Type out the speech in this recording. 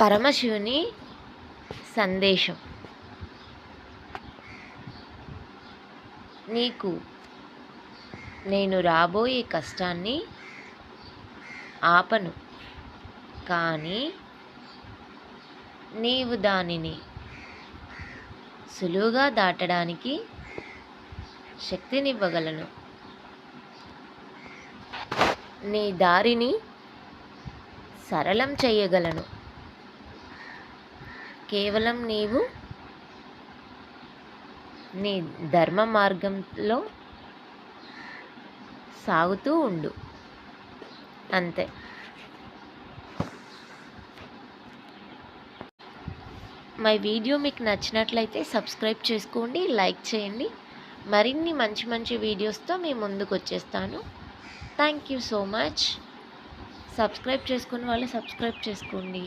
పరమశివుని సందేశం. నీకు నేను రాబోయే కష్టాన్ని ఆపను కానీ నీవు దానిని సులువుగా దాటడానికి శక్తినివ్వగలను. నీ దారిని సరళం చేయగలను. కేవలం నీవు నీ ధర్మ మార్గంలో సాగుతూ ఉండు. అంతే. మై వీడియో మీకు నచ్చినట్లయితే సబ్స్క్రైబ్ చేసుకోండి లైక్ చేయండి. మరిన్ని మంచి మంచి వీడియోస్తో మీ ముందుకు వచ్చేస్తాను. Thank you so much. Subscribe చేసుకున్న వాళ్ళు సబ్స్క్రైబ్ చేసుకోండి.